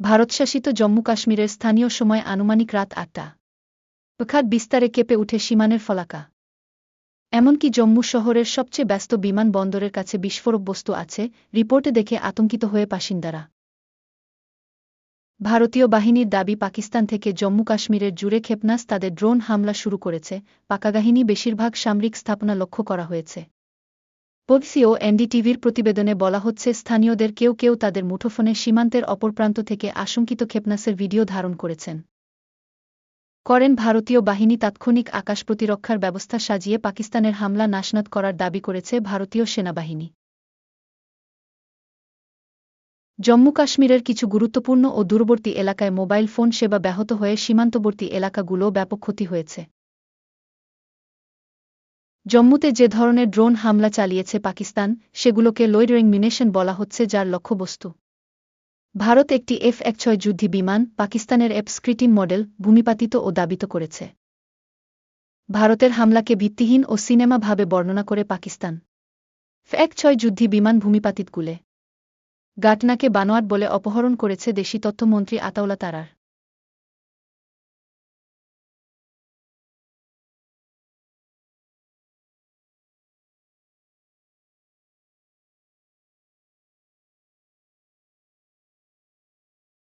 ভারতশাসিত জম্মু কাশ্মীরের স্থানীয় সময় আনুমানিক রাত আটটা। প্রখাত বিস্তারে কেঁপে উঠে সীমানের ফলাকা। এমনকি জম্মু শহরের সবচেয়ে ব্যস্ত বিমানবন্দরের কাছে বিস্ফোরক বস্তু আছে, রিপোর্টে দেখে আতঙ্কিত হয়ে বাসিন্দারা। ভারতীয় বাহিনীর দাবি, পাকিস্তান থেকে জম্মু কাশ্মীরের জুড়ে ক্ষেপণাস তাদের ড্রোন হামলা শুরু করেছে। পাকাগাহিনী বেশিরভাগ সামরিক স্থাপনা লক্ষ্য করা হয়েছে। পক্সি ও এনডিটিভির প্রতিবেদনে বলা হচ্ছে, স্থানীয়দের কেউ কেউ তাদের মুঠোফোনে সীমান্তের অপর প্রান্ত থেকে আশঙ্কিত ক্ষেপণাসের ভিডিও ধারণ করেছেন। করেন, ভারতীয় বাহিনী তাৎক্ষণিক আকাশ প্রতিরক্ষার ব্যবস্থা সাজিয়ে পাকিস্তানের হামলা নাশনাত করার দাবি করেছে ভারতীয় সেনাবাহিনী। জম্মু কাশ্মীরের কিছু গুরুত্বপূর্ণ ও দূরবর্তী এলাকায় মোবাইল ফোন সেবা ব্যাহত হয়ে সীমান্তবর্তী এলাকাগুলো ব্যাপক ক্ষতি হয়েছে। জম্মুতে যে ধরনের ড্রোন হামলা চালিয়েছে পাকিস্তান, সেগুলোকে লোয়ডরিং মিনেশন বলা হচ্ছে যার লক্ষ্যবস্তু। ভারত একটি এফ এক ছয় যুদ্ধি বিমান, পাকিস্তানের এফ স্ক্রিটিং মডেল, ভূমিপাতিত ও দাবিত করেছে। ভারতের হামলাকে ভিত্তিহীন ও সিনেমা ভাবে বর্ণনা করে পাকিস্তান। এক ছয় যুদ্ধি বিমান ভূমিপাতিত গুলে গাটনাকে বানোয়াট বলে অপহরণ করেছে দেশি তথ্যমন্ত্রী আতাউলা তারার।